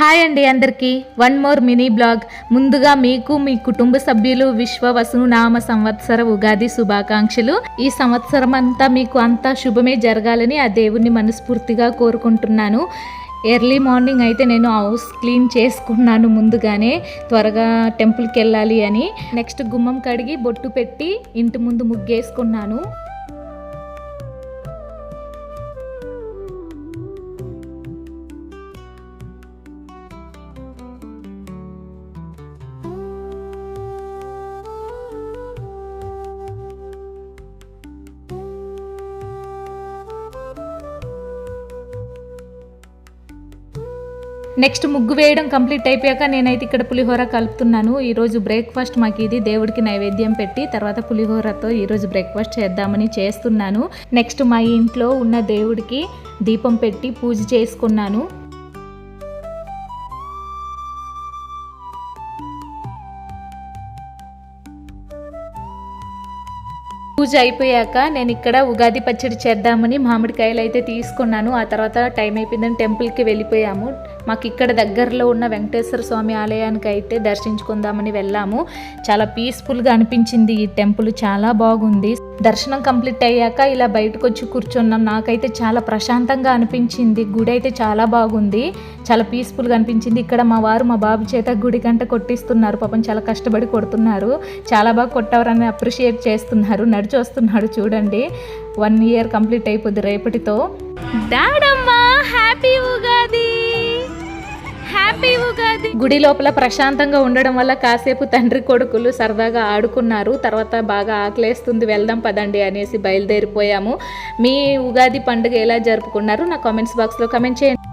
Hi అండి అందరికీ. One more mini vlog. ముందుగా మీకు మీ కుటుంబ సభ్యులు విశ్వ వసునామ సంవత్సర ఉగాది శుభాకాంక్షలు. ఈ సంవత్సరం అంతా మీకు అంతా శుభమే జరగాలని ఆ దేవుణ్ణి మనస్ఫూర్తిగా కోరుకుంటున్నాను. ఎర్లీ మార్నింగ్ అయితే నేను హౌస్ క్లీన్ చేసుకున్నాను ముందుగానే. త్వరగా టెంపుల్కి వెళ్ళాలి అని. నెక్స్ట్ గుమ్మం కడిగి బొట్టు పెట్టి ఇంటి ముందు ముగ్గేసుకున్నాను. నెక్స్ట్ ముగ్గు వేయడం కంప్లీట్ అయిపోయాక నేనైతే ఇక్కడ పులిహోర కలుపుతున్నాను. ఈరోజు బ్రేక్ఫాస్ట్ మాకు ఇది. దేవుడికి నైవేద్యం పెట్టి తర్వాత పులిహోరతో ఈరోజు బ్రేక్ఫాస్ట్ చేద్దామని చేస్తున్నాను. నెక్స్ట్ మా ఇంట్లో ఉన్న దేవుడికి దీపం పెట్టి పూజ చేసుకున్నాను. పూజ అయిపోయాక నేను ఇక్కడ ఉగాది పచ్చడి చేద్దామని మామిడికాయలు అయితే తీసుకున్నాను. ఆ తర్వాత టైం అయిపోయిందని టెంపుల్కి వెళ్ళిపోయాము. మాకు ఇక్కడ దగ్గరలో ఉన్న వెంకటేశ్వర స్వామి ఆలయానికి అయితే దర్శించుకుందామని వెళ్ళాము. చాలా పీస్ఫుల్గా అనిపించింది ఈ టెంపుల్. చాలా బాగుంది. దర్శనం కంప్లీట్ అయ్యాక ఇలా బయటకు వచ్చి కూర్చున్నాం. నాకైతే చాలా ప్రశాంతంగా అనిపించింది. గుడి అయితే చాలా బాగుంది. చాలా పీస్ఫుల్గా అనిపించింది. ఇక్కడ మా వారు మా బాబు చేత గుడి గంట కొట్టిస్తున్నారు. పాపం చాలా కష్టపడి కొడుతున్నారు. చాలా బాగా కొట్టవరని అప్రిషియేట్ చేస్తున్నారు. నడిచి వస్తున్నాడు చూడండి. వన్ ఇయర్ కంప్లీట్ అయిపోద్ది రేపటితో. డాడమ్మా హ్యాపీ ఉగాది హ్యాపీ ఉగాది! గుడి లోపల ప్రశాంతంగా ఉండడం వల్ల కాసేపు తండ్రి కొడుకులు సరదాగా ఆడుకున్నారు. తర్వాత బాగా ఆకలేస్తుంది. వెళ్దాం పదండి అనేసి బయలుదేరిపోయాము. మీ ఉగాది పండుగ ఎలా జరుపుకున్నారు? నా కామెంట్స్ బాక్స్లో కమెంట్ చేయండి.